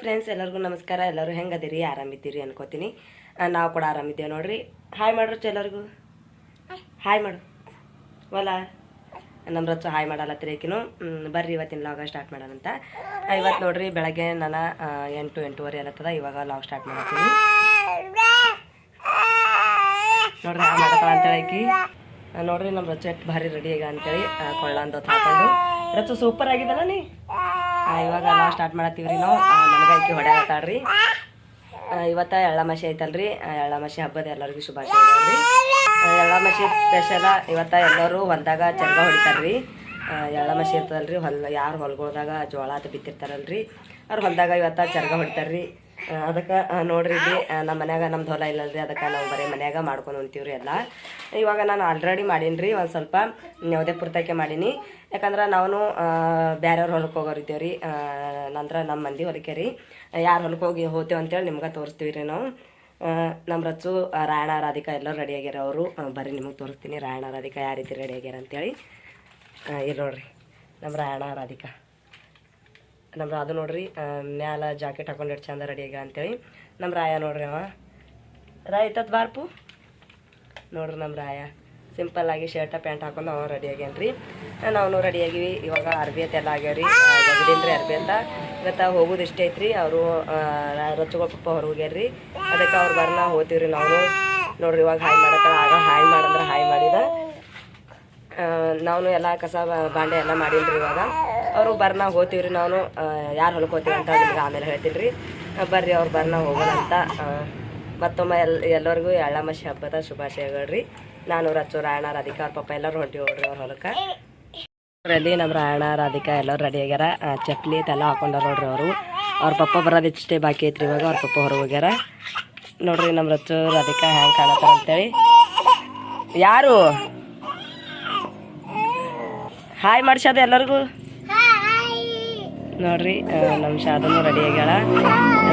Friends ಎಲ್ಲರಿಗೂ ನಮಸ್ಕಾರ. ಎಲ್ಲರೂ ಹೆಂಗದಿರಿ? ಆರಾಮಿದ್ದೀರಿ ಅನ್ಕೋತೀನಿ. ನಾವು ಕೂಡ ಆರಾಮಿದ್ದೇವೆ ನೋಡ್ರಿ. ಹಾಯ್ ಮಾಡ್ರಿ ಎಲ್ಲರಿಗೂ? ಹಾಯ್ ಮಾಡು. ವಲ? ನಮ್ಮ ರಚ್ಚು ಹಾಯ್ ಮಾಡಲತ್ತಿರಿ ಬರ್ರಿ ಇವತ್ತಿನ ಲಾಗ ಸ್ಟಾರ್ಟ್ ಮಾಡೋಣಂತ ಇವತ್ತು ನೋಡ್ರಿ ಬೆಳಗ್ಗೆ ನನ್ನ ಎಂಟು ಎಂಟೂವರೆ ಅಲತ್ತದ ಇವಾಗ ಲಾಗ್ ಸ್ಟಾರ್ಟ್ ಮಾಡ್ತೀನಿ ನೋಡ್ರಿ ಅಂತೇಳಿ ಆಕಿ ನೋಡ್ರಿ ನಮ್ಮ ರಚ್ಚು ಎಷ್ಟು ಭಾರಿ ರೆಡಿ ಈಗ ಅಂತೇಳಿ ಕೊಳ್ಳ ಅಂತ ಹಾಕೊಂಡು. ರಚ್ಚು ಸೂಪರ್ ಆಗಿದಲ್ಲ ನೀ? ಇವಾಗ ನಾವು ಸ್ಟಾರ್ಟ್ ಮಾಡತ್ತೀವ್ರಿ ನಾವು. ನನಗೆ ಆಕಿ ಹೊಡ್ಯಾಗತ್ತಾಳ್ರಿ ಇವತ್ತ ಎಳ್ಳಮಸಿ ಐತಲ್ರಿ. ಆ, ಎಳ್ಳಮಸಿ ಹಬ್ಬದ ಎಲ್ಲರಿಗೂ ಶುಭಾಶಯ ರೀ ಸ್ಪೆಷಲ ಇವತ್ತ ಎಲ್ಲರೂ ಹೊಲ್ದಾಗ ಚರ್ಗ ಹೊಡಿತಾರ್ರಿ. ಆ, ಎಳ್ಳಮಸಿ ಇರ್ತದಲ್ರಿ ಹೊಲ ಯಾರು ಹೊಲ್ಗೊಳ್ದಾಗ ಜೋಳ ಅದು ಬಿತ್ತಿರ್ತಾರಲ್ರಿ. ಅವ್ರು ಹೊಲ್ದಾಗ ಇವತ್ತ ಚರ್ಗ ಹೊಡಿತಾರ್ರಿ. ಅದಕ್ಕೆ ನೋಡ್ರಿ ನಮ್ಮ ಮನ್ಯಾಗ ನಮ್ದು ಹೊಲ ಇಲ್ಲಲ್ರಿ, ಅದಕ್ಕೆ ನಾವು ಬರೀ ಮನ್ಯಾಗ ಮಾಡ್ಕೊಂಡು ಉಣ್ತೀವ್ರಿ ಎಲ್ಲ. ಇವಾಗ ನಾನು ಆಲ್ರೆಡಿ ಮಾಡೀನಿ ಒಂದು ಸ್ವಲ್ಪ ಯಾವುದೇ ಪುರ್ತಕ್ಕೆ ಮಾಡೀನಿ. ಯಾಕಂದ್ರೆ ನಾವು ಬೇರೆಯವ್ರ ಹೊಲಕ್ಕೆ ಹೋಗೋರಿದ್ದೇವೆ ರೀ ನಂತರ ನಮ್ಮ ಮಂದಿ ಹೊಲಕ್ಕೆ ರೀ. ಯಾರು ಹೊಲಕ್ಕೆ ಹೋಗಿ ಹೋತೇವೆ ಅಂತೇಳಿ ನಿಮ್ಗೆ ತೋರಿಸ್ತೀವಿ ರೀ ನಾವು ನಮ್ಮ ರಚ್ಚು ರಾಯಣ ರಾಧಿಕಾ ಎಲ್ಲರೂ ರೆಡಿ ಆಗ್ಯಾರ ಅವರು. ಬರ್ರಿ ನಿಮಗೆ ತೋರಿಸ್ತೀನಿ ರಾಯಣ ರಾಧಿಕಾ ಯಾವ ರೀತಿ ರೆಡಿ ಆಗ್ಯಾರ ಅಂತೇಳಿ. ಇಲ್ಲಿ ನೋಡ್ರಿ ನಮ್ಮ ರಾಯಣ ರಾಧಿಕಾ. ನಮ್ಮ ಅದು ನೋಡ್ರಿ ಮ್ಯಾಲ ಜಾಕೆಟ್ ಹಾಕೊಂಡು ಎಷ್ಟು ಚಂದ ರೆಡಿ ಆಗ ಅಂತೇಳಿ. ನಮ್ಮ ರಾಯ ನೋಡ್ರಿ ಅವ. ರಾಯ ಇತ್ತದ ಬಾರ್ಪು ನೋಡ್ರಿ ನಮ್ಮ ರಾಯ. ಸಿಂಪಲ್ ಆಗಿ ಶರ್ಟ ಪ್ಯಾಂಟ್ ಹಾಕೊಂಡು ಅವ ರೆಡಿ ಆಗ್ಯಾನ್ರಿ. ನಾವು ರೆಡಿ ಆಗಿವಿ. ಇವಾಗ ಅರ್ಬಿ ಅಂತ ಎಲ್ಲ ಆಗ್ಯಾವ್ರಿ. ಒಗದಿನ್ರಿ ಅರ್ಬಿ ಅಂತ ಇವತ್ತು ಹೋಗೋದು ಇಷ್ಟ ಐತ್ರಿ. ಅವರು ರಚ್ಚುಗಳ ಪಪ್ಪ ಹೊರ ಹೋಗ್ಯಾರ್ರಿ. ಅದಕ್ಕೆ ಅವ್ರು ಬರ್ನ ಹೋಗ್ತೀವ್ರಿ ನಾವು ನೋಡ್ರಿ ಇವಾಗ ಹಾಯ್ ಮಾಡತ್ತ ಆಗ ಹಾಯ್ ಮಾಡಂದ್ರೆ ಹಾಯ್ ಮಾಡಿದ. ನಾವು ಎಲ್ಲ ಕಸ ಬಾಂಡೆ ಎಲ್ಲ ಮಾಡಿಲ್ರಿ ಇವಾಗ. ಅವರು ಬರ್ನ ರೀ ನಾನು. ಯಾರು ಹೊಲ್ಕೋತೀವಿ ಅಂತ ನಿಮ್ಗೆ ಆಮೇಲೆ ಹೇಳ್ತೀನಿ ರೀ ಬರ್ರಿ, ಅವ್ರು ಬರ್ನ ಹೋಗೋಣ ಅಂತ. ಮತ್ತೊಮ್ಮೆ ಎಲ್, ಎಲ್ಲರಿಗೂ ಎಳ್ಳಮಾಸಿ ಹಬ್ಬದ ಶುಭಾಶಯಗಳು ರೀ ನಾನು ರಚು ರಾಯಣ ರಾಧಿಕಾ, ಅವ್ರ ಪಪ್ಪ ಎಲ್ಲರೂ ಹೊಂಟಿ ಹೋಗ್ರಿ ಅವ್ರ ಹೊಲಕ್ಕೆ. ರೆಡಿ ನಮ್ಮ ರಾಯಣ ರಾಧಿಕಾ ಎಲ್ಲರೂ ರೆಡಿ ಆಗ್ಯಾರ. ಚಪ್ಲಿ ಎಲ್ಲ ಹಾಕೊಂಡಾರ ನೋಡ್ರಿ ಅವರು. ಅವ್ರ ಪಪ್ಪ ಬರೋದು ಇಷ್ಟೇ ಬಾಕಿ ಐತ್ರಿ ಇವಾಗ ಅವ್ರ ಪಪ್ಪ ಹೊರಗೆ ಹೋಗ್ಯಾರ. ನೋಡ್ರಿ ನಮ್ಮ ರಚು ರಾಧಿಕಾ ಹ್ಯಾಂಗೆ ಕಾಣತ್ತಾರ ಅಂತೇಳಿ. ಯಾರು? ಹಾಯ್ ಮಾಡ್ಸೋದು ಎಲ್ಲರಿಗೂ. ನೋಡ್ರಿ ನಮ್ಮ ಶಾದನು ರೆಡಿ ಆಗ್ಯಾಳ,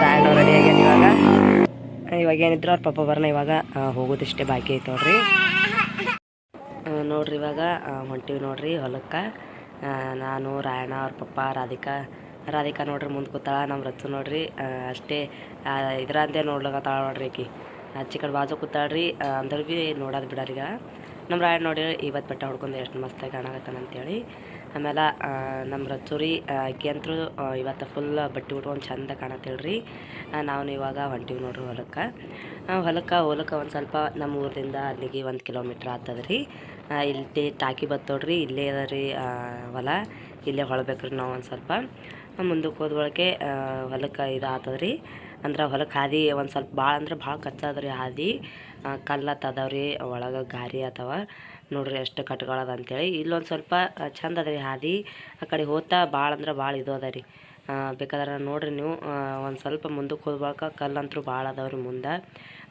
ರಾಯಣ್ಣ ರೆಡಿ ಆಗ್ಯಾನ ಇವಾಗ. ಇವಾಗ ಏನಿದ್ರು ಅವ್ರ ಪಪ್ಪ ಬರ್ನ ಇವಾಗ ಹೋಗೋದಿಷ್ಟೇ ಬಾಕಿ ಐತೆ ನೋಡ್ರಿ. ನೋಡ್ರಿ ಇವಾಗ ಹೊಂಟಿವಿ ನೋಡ್ರಿ ಹೊಲಕ್ಕೆ. ನಾನು, ರಾಯಣ್ಣ, ಅವ್ರ ಪಪ್ಪ, ರಾಧಿಕಾ. ರಾಧಿಕಾ ನೋಡ್ರಿ ಮುಂದೆ ಕೂತಾಳ ನಮ್ಮ ರಚ್ಚು ನೋಡ್ರಿ ಅಷ್ಟೇ. ಇದ್ರಂತೆ ನೋಡ್ಲಕತ್ತಾಳ ನೋಡ್ರಿ ಈಕಿ ಆಚೆ ಬಾಜು ಕೂತಾಳ್ರಿ ಅಂದ್ರೆ ಬಿ ನೋಡೋದು ಬಿಡಾರೀಗ ನಮ್ಮ ರಾಯಣ್ಣ ನೋಡಿ ಇವತ್ತು ಬೆಟ್ಟ ಹೊಡ್ಕೊಂಡು ಎಷ್ಟು ಮಸ್ತಾಗಿ ಕಾಣಕತ್ತಾನ ಅಂತೇಳಿ. ಆಮೇಲೆ ನಮ್ಮ ರಚೂರಿ ಆಕೆ ಅಂತೂ ಇವತ್ತು ಫುಲ್ ಬಟ್ಟೆ ಉಟ್ಕೊಂಡು ಚಂದ ಕಾಣತ್ತೇಳ್ರಿ. ನಾವು ಇವಾಗ ಹೊಂಟಿವಿ ನೋಡ್ರಿ ಹೊಲಕ್ಕೆ. ಹೊಲಕ್ಕೆ ಹೊಲಕ್ಕೆ ಒಂದು ಸ್ವಲ್ಪ ನಮ್ಮ ಊರಿಂದ ಅಲ್ಲಿಗೆ ಒಂದು ಕಿಲೋಮೀಟ್ರ್ ಆಗ್ತದೆ ರೀ ಇಲ್ಲಿ ಟಾಕಿ ಬತ್ತೋಡ್ರಿ ಇಲ್ಲೇ ಅದ ರೀ ಹೊಲ. ಇಲ್ಲೇ ಹೊಳಬೇಕ್ರಿ ನಾವು ಒಂದು ಸ್ವಲ್ಪ. ಮುಂದಕ್ಕೆ ಹೋದೊಳಗೆ ಹೊಲಕ್ಕೆ ಇದು ಆಗ್ತದೆ ರೀ ಅಂದ್ರೆ ಹೊಲಕ್ಕೆ ಹಾದಿ ಒಂದು ಸ್ವಲ್ಪ ಭಾಳ ಅಂದ್ರೆ ಭಾಳ ಕಚ್ಚದ ರೀ ಹಾದಿ ಕಲ್ಲತ್ತದವ್ರಿ ಒಳಗೆ ಗಾರಿ ಅಥವಾ ನೋಡ್ರಿ ಎಷ್ಟು ಕಟ್ಗಳದ ಅಂತೇಳಿ. ಇಲ್ಲೊಂದು ಸ್ವಲ್ಪ ಚಂದ ಅದ ರೀ ಹಾದಿ. ಆ ಕಡೆ ಹೋಗ್ತಾ ಭಾಳ ಅಂದ್ರೆ ಭಾಳ ಇದು ಅದ ರೀ. ಬೇಕಾದ್ರೆ ನೋಡ್ರಿ ನೀವು. ಒಂದು ಸ್ವಲ್ಪ ಮುಂದಕ್ಕೆ ಹೋದ್ಬಳಕ ಕಲ್ಲಂತರೂ ಭಾಳ ಅದಾವ ರೀ ಮುಂದೆ.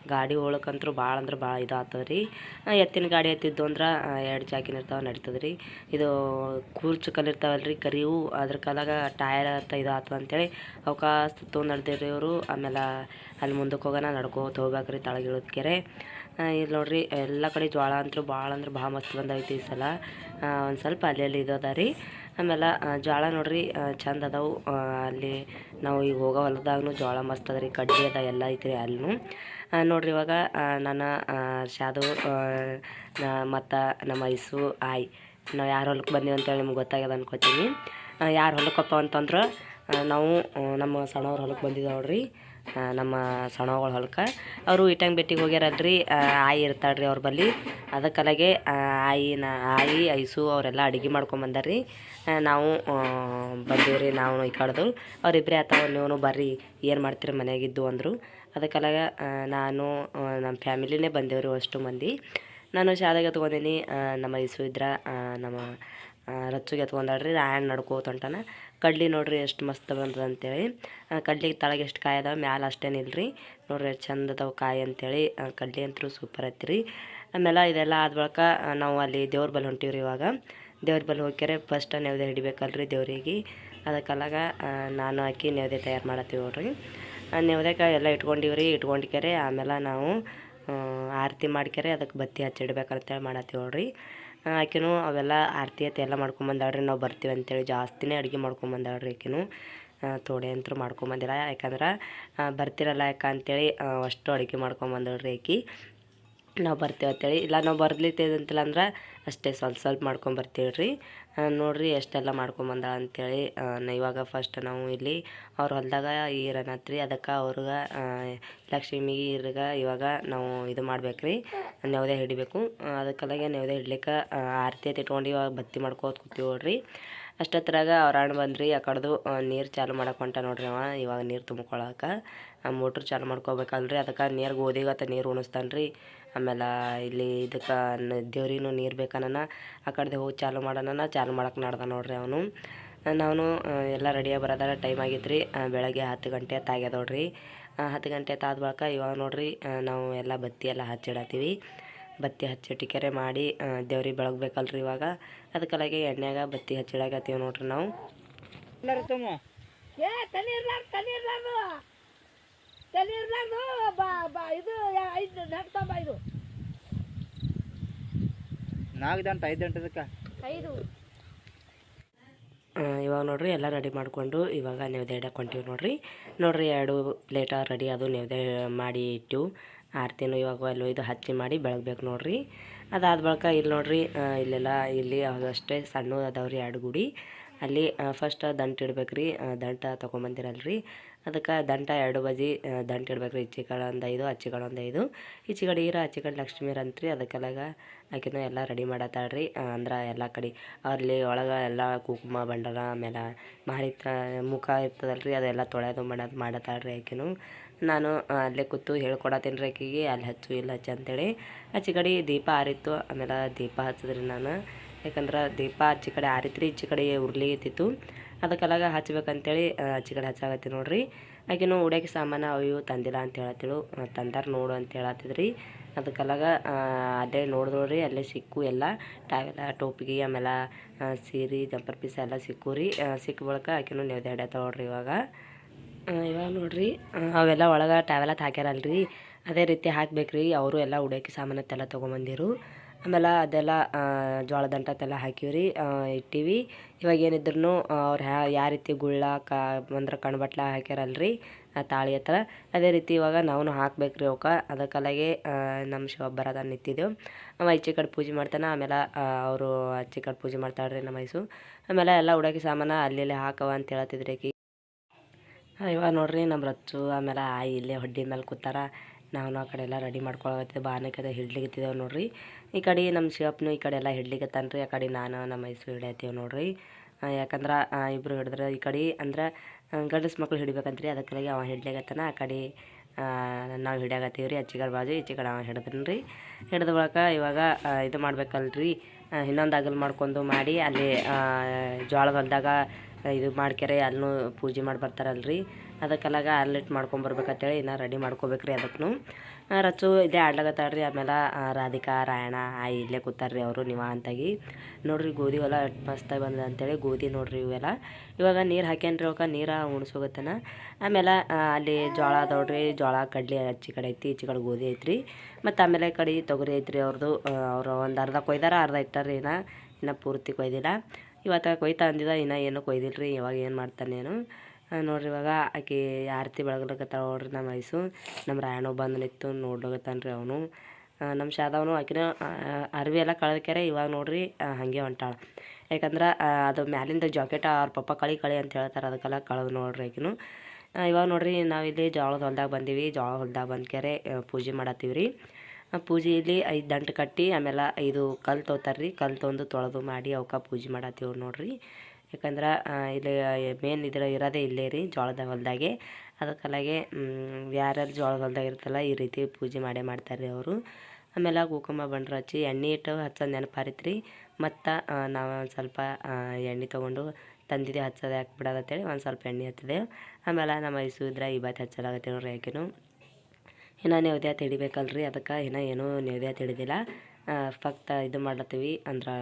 ಗಾಡಿ ಹೋಳಕಂತೂ ಭಾಳ ಅಂದ್ರೆ ಭಾಳ ಇದು ಆಗ್ತದೆ ರೀ. ಎತ್ತಿನ ಗಾಡಿ ಎತ್ತಿದ್ದು ಅಂದ್ರೆ ಎರಡು ಜಾಕಿನ ಇರ್ತಾವೆ ನಡೀತದೆ ರೀ. ಇದು ಕೂರ್ಚು ಕಲ್ಲು ಇರ್ತಾವಲ್ಲ ರೀ ಕರಿವು. ಅದ್ರ ಕಾಲಾಗ ಟಯರ್ ಅಂತ ಇದು ಆಗ್ತದೆ ಅಂತೇಳಿ ಅವಕಾಶ ತೊಗೊಂಡು ಇವರು. ಆಮೇಲೆ ಅಲ್ಲಿ ಮುಂದಕ್ಕೆ ಹೋಗೋಣ, ನಡ್ಕೋತ ಹೋಗ್ಬೇಕ್ರಿ ತಳಗೆ ಇಲ್ಲಿ ನೋಡ್ರಿ, ಎಲ್ಲ ಕಡೆ ಜ್ವಾಳ ಅಂತೂ ಭಾಳ ಅಂದ್ರೆ ಭಾಳ ಮಸ್ತ್ ಬಂದೈತಿ ಈ ಸಲ. ಒಂದು ಸ್ವಲ್ಪ ಅಲ್ಲಿ ಇದು ಅದ ರೀ. ಆಮೇಲೆ ಜ್ವಾಳ ನೋಡ್ರಿ ಚಂದ ಅದಾವು. ಅಲ್ಲಿ ನಾವು ಈಗ ಹೋಗೋ ಹೊಲದಾಗೂ ಜ್ವಾಳ ಮಸ್ತ್ ಅದ ರೀ ಕಡ್ಲಿ ಅದ ಎಲ್ಲ ಐತ್ರಿ ಅಲ್ಲೂ ನೋಡ್ರಿ ಇವಾಗ ನನ್ನ ಶಾದು ಮತ್ತು ನಮ್ಮ ಐಸು, ಆಯ್, ನಾವು ಯಾರು ಹೊಲಕ್ಕೆ ಬಂದೀವಿ ಅಂತೇಳಿ ನಿಮ್ಗೆ ಗೊತ್ತಾಗ್ಯದ ಅನ್ಕೋತೀನಿ. ಯಾರು ಹೊಲಕ್ಕಪ್ಪ ಅಂತಂದ್ರೆ ನಾವು ನಮ್ಮ ಸಣ್ಣವ್ರ ಹೊಲಕ್ಕೆ ಬಂದಿದ್ದೇವೆ ನೋಡ್ರಿ. ನಮ್ಮ ಸಣ್ಣಗಳ ಹೊಲಕ್ಕೆ. ಅವರು ಇಟ್ಟಂಗೆ ಭೇಟಿಗೆ ಹೋಗ್ಯಾರಲ್ರಿ ಆಯಿ ರೀ ಅವ್ರ ಬಲ್ಲಿ. ಅದಕ್ಕಲಾಗೆ ಆಯಿನ, ಆಯಿ, ಐಸು ಅವರೆಲ್ಲ ಅಡುಗೆ ಮಾಡ್ಕೊಂಬಂದಾರ್ರಿ ನಾವು ಬಂದೀವ್ರಿ, ನಾವು ಈ ಕಡ್ದು. ಅವರಿಬ್ಬರೇ ಆತಾವ ನೀವು ಬರ್ರಿ, ಏನು ಮಾಡ್ತೀರಿ ಮನೆಯಾಗಿದ್ದು ಅಂದರು. ಅದಕ್ಕಲಾಗ ನಾನು ನಮ್ಮ ಫ್ಯಾಮಿಲಿನೇ ಬಂದೇವ್ರಿ ಅಷ್ಟು ಮಂದಿ. ನಾನು ಶಾಲೆಗೆ ಎತ್ಕೊಂಡೀನಿ ನಮ್ಮ ಐಸು ಇದ್ರ ನಮ್ಮ ರಚ್ಚುಗೆ ಎತ್ಕೊಂಡಾಡ್ರಿ ರಾಯಣ್ಣ ನಡ್ಕೋತ ಹೊಂಟಾನ. ಕಡ್ಲಿ ನೋಡ್ರಿ ಎಷ್ಟು ಮಸ್ತ್ ಬಂದದ ಅಂತೇಳಿ. ಕಡ್ಲಿಗೆ ತಳಗೆ ಎಷ್ಟು ಕಾಯಿ ಅದಾವ, ಮ್ಯಾಲ ಅಷ್ಟೇನಿಲ್ರಿ ನೋಡ್ರಿ ಎಷ್ಟು ಚಂದ ಅದಾವೆ ಕಾಯಿ ಅಂತೇಳಿ ಕಡ್ಲಿ ಅಂತೂ ಸೂಪರ್ ಐತ್ರಿ. ಆಮೇಲೆ ಇದೆಲ್ಲ ಆದ ಬಳಿಕ ನಾವು ಅಲ್ಲಿ ದೇವ್ರ ಬಲ್ ಹೊಂಟೀವ್ರಿ ಇವಾಗ. ದೇವ್ರ ಬಲ್ ಹೋಗ್ಯಾರೆ ಫಸ್ಟ್ ನೆವ್ದೆ ಹಿಡಿಬೇಕಲ್ರಿ ದೇವ್ರಿಗೆ. ಅದಕ್ಕಲ್ಲಾಗ ನಾನು ಹಾಕಿ ನೆವ್ದೆ ತಯಾರು ಮಾಡತ್ತೀವಿ ನೋಡ್ರಿ. ನೇವ್ದಕ್ಕೆ ಎಲ್ಲ ಇಟ್ಕೊಂಡಿವ್ರಿ, ಇಟ್ಕೊಂಡಿಕ್ಯಾರೆ. ಆಮೇಲೆ ನಾವು ಆರತಿ ಮಾಡ್ಕ್ಯಾರೆ ಅದಕ್ಕೆ ಬತ್ತಿ ಹಚ್ಚಿಡ್ಬೇಕಂತೇಳಿ ಮಾಡತ್ತೀವಿ ನೋಡ್ರಿ. ಆಕಿನೂ ಅವೆಲ್ಲ ಆರತಿ ಅತಿ ಎಲ್ಲ ಮಾಡ್ಕೊಂಬಂದಾಳ್ರಿ. ನಾವು ಬರ್ತೀವಿ ಅಂತೇಳಿ ಜಾಸ್ತಿನೇ ಅಡುಗೆ ಮಾಡ್ಕೊಂಬಂದಾಳ್ರಿ ಆಕೆನೂ. ಥೋಡೆ ಅಂತೂ ಮಾಡ್ಕೊಂಬಂದಿಲ್ಲ. ಯಾಕಂದ್ರೆ ಬರ್ತಿರಲ್ಲ ಯಾಕ ಅಂತೇಳಿ ಅಷ್ಟು ಅಡುಗೆ ಮಾಡ್ಕೊಂಬಂದಳ್ರಿ ಆಕಿ. ನಾವು ಬರ್ತೀವಿ ಅಂತೇಳಿ. ಇಲ್ಲ, ನಾವು ಬರ್ಲಿತ್ತೇವೆ ಅಂತಿಲ್ಲ ಅಂದ್ರೆ ಅಷ್ಟೇ ಸ್ವಲ್ಪ ಸ್ವಲ್ಪ ಮಾಡ್ಕೊಂಡು ಬರ್ತೀವಿ ರೀ ನೋಡಿರಿ ಎಷ್ಟೆಲ್ಲ ಮಾಡ್ಕೊಂಬಂದ ಅಂಥೇಳಿ ಇವಾಗ ಫಸ್ಟ್ ನಾವು ಇಲ್ಲಿ ಅವ್ರ ಹೊಲದಾಗ ಈರನತ್ರಿ. ಅದಕ್ಕೆ ಅವ್ರಿಗೆ ಲಕ್ಷ್ಮಿ ಈರ್ಗ ಇವಾಗ ನಾವು ಇದು ಮಾಡ್ಬೇಕ್ರಿ. ನೆವದೆ ಹಿಡಿಬೇಕು. ಅದಕ್ಕೆಲ್ಲಾಗೆ ನೆವದೆ ಹಿಡ್ಲಿಕ್ಕೆ ಆರತಿ ಐತಿ ಇಟ್ಕೊಂಡು ಇವಾಗ ಬತ್ತಿ ಮಾಡ್ಕೋತ ಕೂತೀವಿ ನೋಡ್ರಿ. ಅಷ್ಟೊತ್ತರಾಗ ಅವ್ರ ಅಣ್ಣ ಬಂದ್ರಿ, ಆ ಕಡ್ದು ನೀರು ಚಾಲು ಮಾಡಕ್ಕೆ ಹೊಂಟ ನೋಡ್ರಿ ಅವ. ಇವಾಗ ನೀರು ತುಂಬ್ಕೊಳಕ್ಕೆ ಮೋಟ್ರ್ ಚಾಲು ಮಾಡ್ಕೋಬೇಕಲ್ರಿ. ಅದಕ್ಕೆ ನೀರು ಗೋಧಿಗತ್ತ ನೀರು ಉಣಿಸ್ತಾನೆ ರೀ ಆಮೇಲೆ ಇಲ್ಲಿ ಇದಕ್ಕೆ ದೇವ್ರಿಗೂ ನೀರು ಬೇಕನ್ನ, ಆ ಕಡೆದು ಹೋಗಿ ಚಾಲು ಮಾಡೋಣ ಚಾಲು ಮಾಡಕ್ಕೆ ನಡ್ದ ನೋಡ್ರಿ ಅವನು. ನಾನು ಎಲ್ಲ ರೆಡಿಯಾಗಿ ಬರೋದಾರ ಟೈಮ್ ಆಗಿತ್ತು ರೀ ಬೆಳಗ್ಗೆ ಹತ್ತು ಗಂಟೆ ತಾಗ್ಯದ ನೋಡ್ರಿ ಹತ್ತು ಗಂಟೆ ತಾದ ಬಳಿಕ ಇವಾಗ ನೋಡ್ರಿ ನಾವು ಎಲ್ಲ ಬತ್ತಿ ಎಲ್ಲ ಹಚ್ಚಿಡತ್ತೀವಿ ಬತ್ತಿ ಹಚ್ಚಿಟ್ಟಿಕೆರೆ ಮಾಡಿ ದೇವ್ರಿಗೆ ಬೆಳಗ್ಬೇಕಲ್ರಿ ಇವಾಗ. ಅದಕ್ಕೆಲ್ಲಾಗೆ ಎಣ್ಣೆಗ ಬತ್ತಿ ಹಚ್ಚಿಡಕತ್ತೀವಿ ನೋಡ್ರಿ ನಾವು. ಇದು ಐದು. ನಾಲ್ಕು ಐದು ಐದು. ಇವಾಗ ನೋಡ್ರಿ ಎಲ್ಲ ರೆಡಿ ಮಾಡಿಕೊಂಡು ಇವಾಗ ನೈವೇದ್ಯ ಇಡಕ್ಕೆ ಹೊಂಟೀವಿ ನೋಡ್ರಿ. ನೋಡ್ರಿ ಎರಡು ಪ್ಲೇಟ ರೆಡಿ ಅದು ನೈವೇದ್ಯ ಮಾಡಿ ಇಟ್ಟು ಆರ್ತಿನೂ ಇವಾಗ ಅಲ್ಲಿ ಇದು ಹಚ್ಚಿ ಮಾಡಿ ಬೆಳಗ್ಬೇಕು ನೋಡ್ರಿ. ಅದಾದ ಬಳಿಕ ಇಲ್ಲಿ ನೋಡ್ರಿ ಇಲ್ಲೆಲ್ಲ ಇಲ್ಲಿ ಅಷ್ಟೇ ಸಣ್ಣ ಅದಾವ್ರಿ ಎರಡು ಗುಡಿ. ಅಲ್ಲಿ ಫಸ್ಟ್ ದಂಟ ಇಡ್ಬೇಕ್ರಿ. ದಂಟ ತೊಗೊಂಬಂದಿರಲ್ರಿ. ಅದಕ್ಕೆ ದಂಟ ಎರಡು ಬಜಿ ದಂಟ ಇಡ್ಬೇಕ್ರಿ. ಕಡೆ ಒಂದು ಐದು ಕಡೆ ಒಂದು ಐದು. ಈಚೆ ಇರೋ ಈರ ಆಚೆ ಕಡೆ ಲಕ್ಷ್ಮೀರ್ ಅಂತ್ರಿ. ಅದಕ್ಕೆಲ್ಲಾಗ ಆಕಿನೂ ಎಲ್ಲ ರೆಡಿ ಮಾಡತ್ತಾಳ್ರಿ. ಅಂದ್ರೆ ಎಲ್ಲ ಕಡೆ ಅಲ್ಲಿ ಒಳಗೆ ಎಲ್ಲ ಕುಂಕುಮ ಬಂಡಲ ಆಮೇಲೆ ಮಾರಿತ, ಮುಖ ಇರ್ತದಲ್ರಿ. ಅದೆಲ್ಲ ತೊಳೆದು ಮಾಡೋದು ಮಾಡತ್ತಾಳ್ರಿ ಆಕಿನೂ. ನಾನು ಅಲ್ಲೇ ಕೂತು ಹೇಳ್ಕೊಡತ್ತೀನಿ ರೀ ಆಕಿಗೆ. ಅಲ್ಲಿ ಹಚ್ಚು ಇಲ್ಲ ಹಚ್ಚು ಅಂತೇಳಿ. ಆಚೆ ಕಡೆ ದೀಪ ಆರಿತ್ತು. ಆಮೇಲೆ ದೀಪ ಹಚ್ಚಿದ್ರಿ ನಾನು. ಯಾಕಂದ್ರೆ ದೀಪ ಆಚೆ ಕಡೆ ಆರಿತ್ರಿ ಈಚೆ ಕಡೆ ಉರ್ಲಿತ್ತಿತ್ತು ಅದಕ್ಕೆಲ್ಲ ಹಚ್ಬೇಕಂತೇಳಿ ಆಚೆ ಕಡೆ ಹಚ್ಚಾಗತ್ತೆ ನೋಡ್ರಿ. ಆಕಿನೂ ಉಡ್ಯಾಕೆ ಸಾಮಾನು ಅವು ತಂದಿಲ್ಲ ಅಂತ ಹೇಳತ್ತಿಳು. ತಂದಾರ ನೋಡು ಅಂತ ಹೇಳತ್ತಿದ್ರಿ. ಅದಕ್ಕೆಲ್ಲಾಗ ಅದೇ ಅಲ್ಲೇ ನೋಡಿದ್ರಿ ಅಲ್ಲೇ ಸಿಕ್ಕು ಎಲ್ಲ. ಟಾವೆಲ್ಲ, ಟೋಪಿಗೆ, ಆಮೇಲೆ ಸೀರೆ, ಜಂಪರ್ ಪೀಸ್ ಎಲ್ಲ ಸಿಕ್ಕು ರೀ. ಸಿಕ್ಕ ಬಳಿಕ ಆಕಿನೂ ನೋಡ್ರಿ ಇವಾಗ. ಇವಾಗ ನೋಡ್ರಿ, ಅವೆಲ್ಲ ಒಳಗೆ ಟಾವೆಲ್ಲ ಹಾಕ್ಯಾರಲ್ರಿ. ಅದೇ ರೀತಿ ಹಾಕ್ಬೇಕ್ರಿ. ಅವರು ಎಲ್ಲ ಉಡೋಕೆ ಸಾಮಾನತ್ತೆಲ್ಲ ತೊಗೊಂಬಂದಿರು. ಆಮೇಲೆ ಅದೆಲ್ಲ ಆ, ಜೋಳ ಹಾಕಿವಿ ಹಾಕಿವ್ರಿ ಇಟ್ಟಿವಿ. ಇವಾಗ ಏನಿದ್ರು ಅವ್ರು ಹ್ಯಾ ಯಾವ ರೀತಿ ಗುಳ್ಳ ಕ ಅಂದ್ರೆ ಕಣ್ಬಟ್ಲ ಹಾಕ್ಯಾರಲ್ರಿ ತಾಳಿ ಹತ್ರ. ಅದೇ ರೀತಿ ಇವಾಗ ನಾವು ಹಾಕ್ಬೇಕ್ರಿ ಅವಕ್ಕೆ. ಅದಕ್ಕೆಲ್ಲಾಗೆ ನಮ್ಮ ಶಿವಬ್ಬರ ಅದನ್ನು ನಿಂತಿದ್ದೆವು ಅವ ಈಚೆ ಕಡೆ ಪೂಜೆ ಮಾಡ್ತಾನೆ ಆಮೇಲೆ ಅವರು ಅಚ್ಚಿ ಕಡೆ ಪೂಜೆ ಮಾಡ್ತಾಳ್ರಿ ನಮ್ಮ ಮೈಸು ಆಮೇಲೆ ಎಲ್ಲ ಉಡೋಕೆ ಸಾಮಾನು ಅಲ್ಲಿ ಹಾಕವ ಅಂತ ಹೇಳತ್ತಿದ್ರಿ ಇವಾಗ ನೋಡ್ರಿ ನಮ್ಮ ರಚ್ಚು ಆಮೇಲೆ ಆಯಿ ಇಲ್ಲೇ ಹೊಡ್ಡಿ ಮೇಲೆ ಕೂತಾರ. ನಾವು ಆ ಕಡೆ ಎಲ್ಲ ರೆಡಿ ಮಾಡ್ಕೊಳಕತ್ತಿದ್ದೆ ಬಾನಕದ ಹಿಡ್ಲಿಕತ್ತಿದ್ದೇವೆ ನೋಡ್ರಿ. ಈ ಕಡೆ ನಮ್ಮ ಶಿವಪ್ಪನು ಈ ಕಡೆ ಎಲ್ಲ ಹಿಡ್ಲಿಕತ್ತಾನ ರೀ ಆ ಕಡೆ ನಾನು ನಮ್ಮ ಮೈಸೂರು ಹಿಡಿಯತ್ತೀವಿ ನೋಡ್ರಿ. ಯಾಕಂದ್ರೆ ಇಬ್ಬರು ಹಿಡಿದ್ರೆ ಈ ಕಡೆ ಅಂದ್ರೆ ಗಂಡಸ್ ಮಕ್ಳು ಹಿಡಿಬೇಕಂತ್ರಿ. ಅದಕ್ಕಾಗಿ ಅವ ಹಿಡ್ಲಿಕತ್ತಾನ. ಆ ಕಡೆ ನಾವು ಹಿಡಿಯಾಕತ್ತೀವಿ ರೀ ಹೆಚ್ಚಿಗೆ ಬಾಜು ಈಚೆ ಕಡೆ ಅವ ಹಿಡಿದ್ರಿ ರೀ ಹಿಡಿದ ಬಳಿಕ ಇವಾಗ ಇದು ಮಾಡ್ಬೇಕಲ್ರಿ. ಇನ್ನೊಂದು ಅಗಲ್ ಮಾಡ್ಕೊಂಡು ಮಾಡಿ ಅಲ್ಲಿ ಜೋಳದ ಹೊಲ್ದಾಗ ಇದು ಮಾಡ್ಕ್ಯಾರೆ ಅಲ್ಲೂ ಪೂಜೆ ಮಾಡಿ ಬರ್ತಾರಲ್ರಿ. ಅದಕ್ಕೆಲ್ಲಾಗ ಅಲ್ಲಿಟ್ಟು ಮಾಡ್ಕೊಂಬರ್ಬೇಕಂತೇಳಿ ಇನ್ನು ರೆಡಿ ಮಾಡ್ಕೋಬೇಕ್ರಿ ಅದಕ್ಕೂ ರಚು ಇದೇ ಆಡ್ಲಾಗತ್ತಾಳ್ರಿ ಆಮೇಲೆ ರಾಧಿಕಾ, ರಾಯಣ ಆಯಿ ಇಲ್ಲೇ ಕೂತಾರ್ರಿ ಅವರು ನಿವಾಂತಾಗಿ. ನೋಡ್ರಿ ಗೋಧಿ ಹೊಲ ಮಸ್ತಾಗಿ ಬಂದ ಅಂತೇಳಿ ಗೋಧಿ ನೋಡ್ರಿ ಇವೆಲ್ಲ. ಇವಾಗ ನೀರು ಹಾಕ್ಯಾನ್ರಿ ಅವಕ್ಕೆ ನೀರು ಉಣಿಸೋಗತ್ತನ ಆಮೇಲೆ ಅಲ್ಲಿ ಜೋಳ ಅದಾವ್ರಿ ಜೋಳ ಕಡ್ಲಿ ಹಚ್ಚಿ ಕಡೆ ಐತಿ, ಈಚೆ ಕಡೆ ಗೋಧಿ ಐತ್ರಿ. ಮತ್ತು ಆಮೇಲೆ ಕಡೆ ತೊಗರಿ ಐತ್ರಿ ಅವ್ರದ್ದು ಅವರು ಒಂದು ಅರ್ಧ ಕೊಯ್ದಾರ, ಅರ್ಧ ಇಟ್ಟಾರ್ರಿ ರೀ ಇನ್ನು ಪೂರ್ತಿ ಕೊಯ್ದಿಲ್ಲ. ಇವತ್ತು ಕೊಯ್ತಾ ಅಂದಿದ ಇನ್ನು ಏನು ಕೊಯ್ದಿಲ್ಲ ರೀ ಇವಾಗ ಏನು ಮಾಡ್ತಾನೇನು ಏನು? ನೋಡ್ರಿ ಇವಾಗ ಆಕೆ ಆರತಿ ಬೆಳಗ್ಲಕತ್ತಾಳ ನೋಡ್ರಿ ನಮ್ಮ ವಯಸ್ಸು ನಮ್ಮ ರಾಯಣ್ಣ ಬಂದು ನಿಂತು ನೋಡ್ಲಕತ್ತಾನ ರೀ ಅವನು. ನಮ್ಮ ಶಾದವನು ಆಕಿನ ಅರ್ವಿ ಎಲ್ಲ ಕಳೆದಕ್ಯಾರೆ, ಇವಾಗ ನೋಡ್ರಿ ಹಾಗೆ ಹೊಂಟಾಳ. ಯಾಕಂದ್ರೆ ಅದು ಮ್ಯಾಲಿಂದ ಜಾಕೆಟ್ ಅವ್ರ ಪಪ್ಪ ಕಳಿ ಕಳಿ ಅಂತ ಹೇಳ್ತಾರೆ, ಅದಕ್ಕೆಲ್ಲ ಕಳೆದು ನೋಡ್ರಿ ಆಕಿನು. ಇವಾಗ ನೋಡ್ರಿ ನಾವಿಲ್ಲಿ ಜೋಳದ ಹೊಲ್ದಾಗ ಬಂದೀವಿ ಜೋಳ ಹೊಲ್ದಾಗ ಬಂದ್ಕ್ಯಾರೆ ಪೂಜೆ ಮಾಡತ್ತೀವಿ ರೀ ಪೂಜೆಯಲ್ಲಿ ಐದು ದಂಟು ಕಟ್ಟಿ, ಆಮೇಲೆ ಐದು ಕಲ್ಲು ತೊಗೊತಾರೆ ರೀ ಕಲ್ಲು ತೊಗೊಂಡು ತೊಳೆದು ಮಾಡಿ ಅವಕ್ಕೆ ಪೂಜೆ ಮಾಡತ್ತೀವಿ ನೋಡಿರಿ. ಯಾಕಂದ್ರೆ ಇಲ್ಲಿ ಮೇನ್ ಇದ್ರ ಇರೋದೇ ಇಲ್ಲೇ ರೀ ಜೋಳದ ಹೊಲದಾಗೆ. ಅದಕ್ಕಲಾಗೆ ಯಾರ್ಯಾರು ಜೋಳದ ಹೊಲ್ದಾಗ ಇರ್ತಲ್ಲ ಈ ರೀತಿ ಪೂಜೆ ಮಾಡೇ ಮಾಡ್ತಾರೆ ರೀ ಅವರು. ಆಮೇಲೆ ಕುಂಕುಮ ಬಂಡ್ರ ಹಚ್ಚಿ ಎಣ್ಣೆ ಇಟ್ಟು ಹಚ್ಚೋದು ನೆನಪಾರಿತ್ತು ರೀ ಮತ್ತು ನಾವು ಒಂದು ಸ್ವಲ್ಪ ಎಣ್ಣೆ ತೊಗೊಂಡು ತಂದಿದ್ದೆ ಹಚ್ಚೋದು ಯಾಕೆ ಬಿಡೋದು ಅಂತೇಳಿ ಒಂದು ಸ್ವಲ್ಪ ಎಣ್ಣೆ ಹಚ್ಚಿದೆ ಆಮೇಲೆ ನಮ್ಮ ಮೈಸೂರು ಇದ್ರೆ ಬಾತ್ ಹಚ್ಚಲಾಗತ್ತೆ ನೋಡ್ರಿ ಯಾಕೆನು ಇನ್ನು ನೈವೇದ್ಯ ತಿಡಿಬೇಕಲ್ರಿ, ಅದಕ್ಕೆ ಇನ್ನೂ ಏನೂ ನೈವೇದ್ಯ ತಿಳಿದಿಲ್ಲ ಫಕ್ತ ಇದು ಮಾಡ್ಲತ್ತೀವಿ ಅಂದ್ರೆ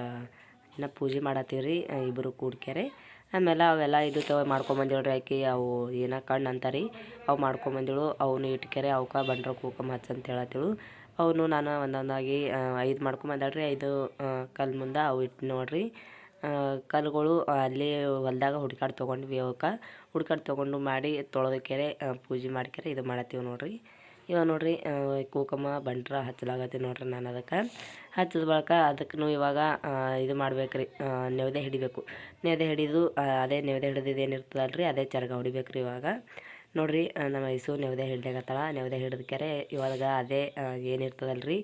ಇನ್ನು ಪೂಜೆ ಮಾಡತ್ತೀವಿ ರೀ ಇಬ್ಬರು ಕೂಡ್ಕ್ಯಾರೆ. ಆಮೇಲೆ ಅವೆಲ್ಲ ಇದು ತಗೋ ಮಾಡ್ಕೊಂಬಂದೇಳ್ರಿ ಆಕಿ, ಅವು ಏನ ಕಣ್ಣು ಅಂತಾರಿ, ಅವು ಮಾಡ್ಕೊಂಬಂದಿಳು, ಅವನು ಇಟ್ಕೆರೆ ಅವಕ್ಕೆ ಬಂಡ್ರ ಕೂಕಮ್ ಹಚ್ಚ ಅಂತ ಹೇಳತ್ತಿಳು ಅವನು ನಾನು ಒಂದೊಂದಾಗಿ ಐದು ಮಾಡ್ಕೊಂಬಂದಾಳ್ರಿ, ಐದು ಕಲ್ಲು ಮುಂದೆ ಅವು ಇಟ್ಟು ನೋಡ್ರಿ. ಕಲ್ಲುಗಳು ಅಲ್ಲಿ ಹೊಲದಾಗ ಹುಡ್ಕಾಡು ತೊಗೊಂಡ್ವಿ ಅವಕ್ಕೆ ಹುಡ್ಕಾಡು ತೊಗೊಂಡು ಮಾಡಿ ತೊಳೆದಕ್ಕೆರೆ ಪೂಜೆ ಮಾಡ್ಕೆರೆ ಇದು ಮಾಡತ್ತೀವಿ ನೋಡ್ರಿ. ಇವಾಗ ನೋಡ್ರಿ ಕೂಕಮ್ಮ ಕುಂಕುಮ, ಬಂಟ್ರ ಹಚ್ಚಲಾಗತ್ತೆ ನೋಡ್ರಿ ನಾನು ಅದಕ್ಕೆ. ಹಚ್ಚಿದ ಬಳಿಕ ಅದಕ್ಕೂ ಇವಾಗ ಇದು ಮಾಡ್ಬೇಕ್ರಿ ನೆವದೆ ಹಿಡಿಬೇಕು. ನೆವದೆ ಹಿಡಿದು ಅದೇ ನೆವದೆ ಹಿಡಿದಿದ್ದು ಏನಿರ್ತದಲ್ಲ ರೀ ಅದೇ ಚರಗ ಹೊಡಿಬೇಕು ರೀ ಇವಾಗ. ನೋಡ್ರಿ ನಮ್ಮ ಐಸು ನೆವದೆ ಹಿಡ್ದಾಗತ್ತಳ, ನೆವದೆ ಹಿಡಿದ್ಕೆರೆ ಇವಾಗ ಅದೇ ಏನಿರ್ತದಲ್ಲ ರೀ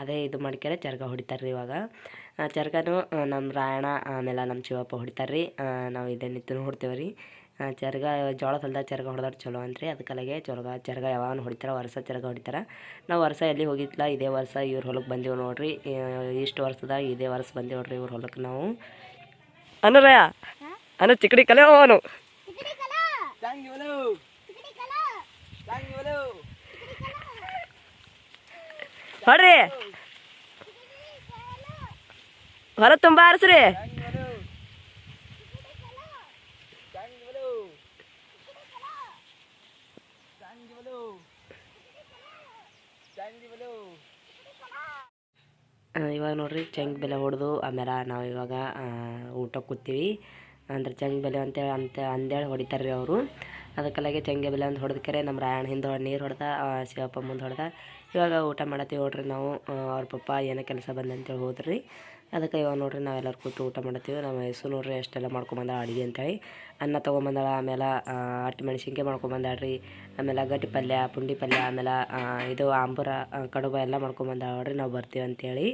ಅದೇ ಇದು ಮಾಡ್ಕೆರೆ ಚರಗ ಹೊಡಿತಾರೆ ರೀ ಇವಾಗ ಚರಗನೂ ನಮ್ಮ ರಾಯಣ, ಆಮೇಲೆ ನಮ್ಮ ಶಿವಪ್ಪ ಹೊಡಿತಾರೆ ರೀ ನಾವು ಇದೇ ನಿತ್ಯನೂ ಹೊಡ್ತೇವೆ ರೀ ಚರ್ಗ, ಜೋಳ ಹೊಲ್ದಾಗ ಚರ್ಗ ಹೊಡೆದ್ರೆ ಚಲೋ ಅಂತ್ರಿ. ಅದಕ್ಕಲಾಗೆ ಚೊರ್ಗ, ಚರ್ಗ ಯಾವಾಗ ಹೊಡಿತಾರೆ, ವರ್ಷ ಚರ್ಗ ಹೊಡಿತಾರೆ. ನಾವು ವರ್ಷ ಎಲ್ಲಿ ಹೋಗಿತ್ತಲ್ಲ ಇದೇ ವರ್ಷ ಇವ್ರ ಹೊಲಕ್ಕೆ ಬಂದೇವು ನೋಡ್ರಿ. ಇಷ್ಟು ವರ್ಷದಾಗ ಇದೇ ವರ್ಷ ಬಂದೇವೆ ನೋಡ್ರಿ ಇವ್ರ ಹೊಲಕ್ಕೆ ನಾವು. ಅನುರಯ ಅನು ಚಿಕ್ಕಡಿ ಕಲೆ ಅವನು. ಹೊಡ್ರಿ. ಹೊಲ ತುಂಬ ಆರಿಸ್ರಿ ಆ, ಇವಾಗ ನೋಡ್ರಿ ಚಂಗ್ ಬೆಲೆ ಹೊಡೆದು ಆಮೇಲೆ ನಾವು ಇವಾಗ ಊಟಕ್ಕೆ ಕೂತೀವಿ. ಅಂದ್ರೆ ಚಂಗ್ ಬೆಲೆ ಅಂತೇಳಿ ಅಂತ ಅಂದೇಳಿ ಹೊಡಿತಾರೆ ರೀ ಅವರು. ಅದಕ್ಕಲಾಗೆ ಚಂಗೆ ಬೆಲೆ ಅಂತ ಹೊಡೆದಕ್ಕೆ ನಮ್ಮ ರಾಯಣ್ಣ ಹಿಂದೆ ನೀರು ಹೊಡೆದ ಶಿವಪ್ಪ ಮುಂದೆ ಹೊಡೆದ. ಇವಾಗ ಊಟ ಮಾಡತ್ತೀವಿ ನೋಡ್ರಿ ನಾವು ಅವ್ರ ಪಪ್ಪ ಏನೋ ಕೆಲಸ ಬಂದಂತೇಳಿ ಹೋದ್ರಿ. ಅದಕ್ಕೆ ಇವಾಗ ನೋಡ್ರಿ ನಾವೆಲ್ಲರೂ ಕೂತು ಊಟ ಮಾಡ್ತೀವಿ. ನಮ್ಮ ಹೆಸರು ನೋಡ್ರಿ ಅಷ್ಟೆಲ್ಲ ಮಾಡ್ಕೊಂಬಂದ ಅಡುಗೆ ಅಂತೇಳಿ. ಅನ್ನ ತೊಗೊಂಬಂದಾಳ, ಆಮೇಲೆ ಅಟ್ಟು ಮೆಣಸಿನ್ಕಾಯಿ ಮಾಡ್ಕೊಂಬಂದಾಳ್ರಿ ಆಮೇಲೆ ಗಟ್ಟಿ ಪಲ್ಯ, ಪುಂಡಿ ಪಲ್ಯ, ಆಮೇಲೆ ಇದು ಆಂಬೂರ ಕಡುಬ ಎಲ್ಲ ಮಾಡ್ಕೊಂಬಂದಾಳ ನೋಡ್ರಿ. ನಾವು ಬರ್ತೀವಿ ಅಂತೇಳಿ.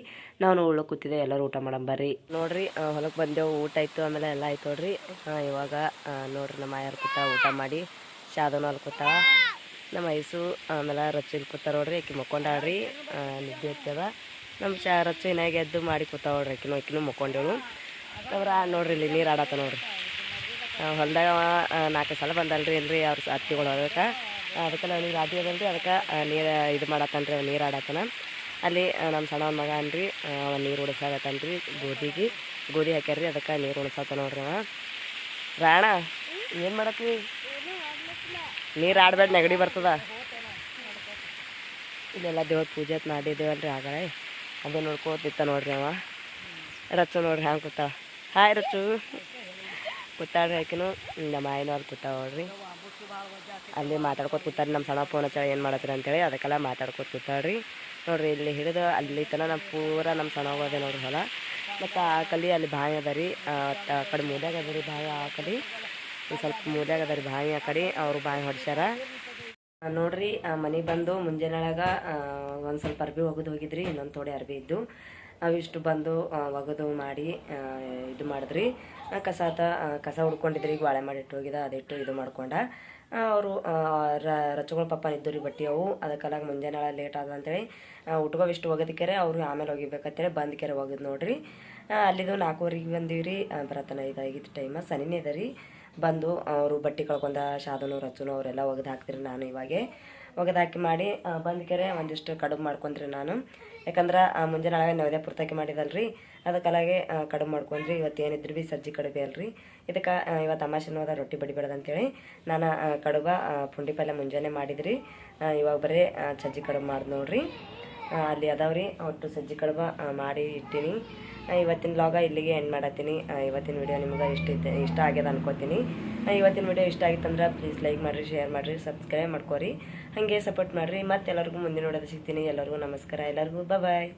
ನಾವು ಉಳ್ಳಕ್ಕೆ ಕೂತಿದ್ದೆ ಎಲ್ಲರೂ ಊಟ ಬರ್ರಿ. ನೋಡ್ರಿ ಹೊಲಕ್ಕೆ ಬಂದೆವು, ಊಟ ಆಯ್ತು, ಆಮೇಲೆ ಎಲ್ಲ ಆಯ್ತು ನೋಡ್ರಿ. ಇವಾಗ ನೋಡ್ರಿ ನಮ್ಮ ಮಾಯರ್ ಕೂತ ಊಟ ಮಾಡಿ ಶಾದನು ಅಲ್ಲಿ ಕೂತ, ನಮ್ಮ ಐಸು, ಆಮೇಲೆ ರೊಚ್ಚಿಲ್ ಕೂತ ನೋಡ್ರಿ, ಆಕೆ ಮಕ್ಕೊಂಡಾಳ್ರಿ. ನಿದ್ದೆ ಹತ್ತದ ನಮ್ಮ ಚಾ ಚೆನ್ನಾಗಿ ಎದ್ದು ಮಾಡಿ ಕೂತಾವ ನೋಡ್ರಿ ಆಕಿನ, ಆಕಿನೂ ಮಕ್ಕೊಂಡೇಳು. ಅವ್ರ ನೋಡ್ರಿ ಇಲ್ಲಿ ನೀರು ಆಡತ್ತ ನೋಡ್ರಿ. ಹೊಲ್ದಾಗ ನಾಲ್ಕು ಸಲ ಬಂದಲ್ರಿ ಇಲ್ರಿ ಅವ್ರ ಅತ್ತಿಗಳು ಅದಕ್ಕೆ ಅದಕ್ಕೆ ನಾವು ನೀರು ಅದಲ್ರಿ, ಅದಕ್ಕೆ ನೀರು ಇದು ಮಾಡತ್ತನ್ರಿ ಅವ ನೀರು ಆಡತ್ತನ ಅಲ್ಲಿ ನಮ್ಮ ಸಣ್ಣ ಮಗ ಅನ್ರಿ ಅವ ನೀರು ಉಡ್ಸಾಗತ್ತನ್ರಿ ಗೋಧಿಗೆ. ಗೋಧಿ ಹಾಕ್ಯಾರ್ರಿ, ಅದಕ್ಕೆ ನೀರು ಉಣಿಸತ್ತ ನೋಡ್ರಿ ಅವ. ರಾಣ, ಏನು ಮಾಡತ್ತಿ? ನೀರು ಆಡ್ಬೇಡ ನೆಗಡಿ ಬರ್ತದ. ಇಲ್ಲೆಲ್ಲ ದೇವ್ರ ಪೂಜೆ ಮಾಡಿದ್ದೇವಲ್ರಿ ಆಗಲೇ ಅದೇ ನೋಡ್ಕೋತಿತ್ತ ನೋಡ್ರಿ ಅವ. ರಚು ನೋಡ್ರಿ ಹ್ಯಾಂಗೆ ಕೂತಾವ ಹಾಯ್ ರಚ್ಚು. ಕೂತಾಳ್ರಿ ಆಕಿನು. ನಮ್ಮ ಆಯಿನೂ ಅಲ್ಲಿ ಕೂತಾವ ನೋಡ್ರಿ. ಅಲ್ಲಿ ಮಾತಾಡ್ಕೊತ ಕೂತಾರೆ ನಮ್ಮ ಸಣ್ಣ ಫೋನ್ ಹಚ್ಚ ಏನು ಮಾಡತ್ತೀರಿ ಅಂತೇಳಿ ಅದಕ್ಕೆಲ್ಲ ಮಾತಾಡ್ಕೊತ ಕೂತಾಳ್ರಿ. ನೋಡ್ರಿ ಇಲ್ಲಿ ಹಿಡಿದು ಅಲ್ಲಿ ತನಕ ನಮ್ಮ ಪೂರ ನಮ್ಮ ಸಣ್ಣ ಅದೇ ನೋಡ್ರಿ ಹೊಲ. ಮತ್ತು ಆ ಕಲಿ ಅಲ್ಲಿ ಬಾಯಿ ಅದ ರೀ. ಆ ಕಡೆ ಮೂಲ್ಯಾಗ ಅದ ರೀ ಬಾಯಿ ಆ ಕಡೆ. ಸ್ವಲ್ಪ ಮೂಲ್ಯಾಗ ಅದ ರೀ ಬಾಯಿ ಆ ಕಡೆ. ಅವರು ಬಾಯಿ ಹೊಡ್ಸ್ಯಾರ. ನೋಡ್ರಿ ಮನೆ ಬಂದು ಮುಂಜಾನೆಳಗ ಒಂದು ಸ್ವಲ್ಪ ಅರ್ಬಿ ಒಗೆದು ಹೋಗಿದ್ರಿ ಇನ್ನೊಂದು ತೋಡೆ ಅರ್ಬಿ ಇದ್ದು. ಅವಿಷ್ಟು ಬಂದು ಒಗೆದು ಮಾಡಿ ಇದು ಮಾಡಿದ್ರಿ. ಕಸ ಕಸ ಹುಡ್ಕೊಂಡಿದ್ರಿ ಈಗ ಬಾಳೆ ಮಾಡಿ ಇಟ್ಟು ಹೋಗಿದ ಅದಿಟ್ಟು ಇದು ಮಾಡ್ಕೊಂಡ. ಅವರು ರಚ್ಚಗಳ ಪಪ್ಪ ಇದ್ದು ರೀ ಬಟ್ಟೆ ಅವು, ಅದಕ್ಕೆಲ್ಲ ಮುಂಜಾನೆ ಲೇಟ್ ಆದ ಅಂತೇಳಿ ಉಟ್ಕೋ ಇಷ್ಟು ಒಗದಕ್ಕೆರೆ, ಅವ್ರು ಆಮೇಲೆ ಒಗಿಬೇಕಂತೇಳಿ ಬಂದ್ ಕೆರೆ ಒಗದು ನೋಡ್ರಿ. ಅಲ್ಲಿದು ನಾಲ್ಕೂವರೆಗೆ ಬಂದೀವಿ ರೀ ಬರತನ ಇದಾಗಿದ್ದು ಟೈಮ ಸನಿನೇ ಅದ ರೀ. ಬಂದು ಅವರು ಬಟ್ಟೆ ಕಳ್ಕೊಂಡ ಶಾದನು ರಚನು ಅವರೆಲ್ಲ ಒಗೆದು ಹಾಕ್ತಿರಿ ನಾನು ಇವಾಗೆ. ಒಗೆದು ಹಾಕಿ ಮಾಡಿ ಆ, ಬಂದ್ ಕೆರೆ ಒಂದಿಷ್ಟು ಕಡುಬು ಮಾಡ್ಕೊಂಡ್ರಿ ನಾನು. ಯಾಕಂದ್ರೆ ಮುಂಜಾನೆ ಒಳಗೆ ನವದೆ ಪುರ್ತಕಿ ಮಾಡಿದಲ್ರಿ. ಅದಕ್ಕಲಾಗೆ ಕಡುಬು ಮಾಡ್ಕೊಂಡ್ರಿ. ಇವತ್ತು ಏನಿದ್ರು ಭೀ ಸಜ್ಜಿ ಕಡುಬೆ ಅಲ್ರಿ. ಇದಕ್ಕೆ ಇವತ್ತು ಅಮಾಶಿನೂ ಅದ ರೊಟ್ಟಿ ಬಡಿಬೇಡ್ದು ಅಂತೇಳಿ ನಾನು ಕಡುಬ ಪುಂಡಿ ಪಲ್ಯ ಮುಂಜಾನೆ ಮಾಡಿದ್ರಿ. ಇವಾಗ ಬರೀ ಸಜ್ಜಿ ಕಡುಬು ಮಾಡಿ ನೋಡ್ರಿ. ಅಲ್ಲಿ ಅದಾವ್ರಿ. ಒಟ್ಟು ಸಜ್ಜಿ ಕಡ್ಬ ಮಾಡಿ ಇಟ್ಟೀನಿ. ಇವತ್ತಿನ ಬ್ಲಾಗ ಇಲ್ಲಿಗೆ ಎಂಡ್ ಮಾಡತ್ತೀನಿ. ಇವತ್ತಿನ ವಿಡಿಯೋ ನಿಮ್ಗೆ ಇಷ್ಟ ಇಷ್ಟ ಆಗ್ಯದ ಅನ್ಕೋತೀನಿ. ಇವತ್ತಿನ ವಿಡಿಯೋ ಇಷ್ಟ ಆಗಿತ್ತಂದ್ರೆ ಪ್ಲೀಸ್ ಲೈಕ್ ಮಾಡಿರಿ ಶೇರ್ ಮಾಡಿರಿ ಸಬ್ಸ್ಕ್ರೈಬ್ ಮಾಡ್ಕೊರಿ. ಹಾಗೆ ಸಪೋರ್ಟ್ ಮಾಡಿರಿ. ಮತ್ತೆ ಎಲ್ಲರಿಗೂ ಮುಂದಿನ ನೋಡೋದು ಸಿಗ್ತೀನಿ. ಎಲ್ಲರಿಗೂ ನಮಸ್ಕಾರ. ಎಲ್ಲರಿಗೂ ಬಾಯ್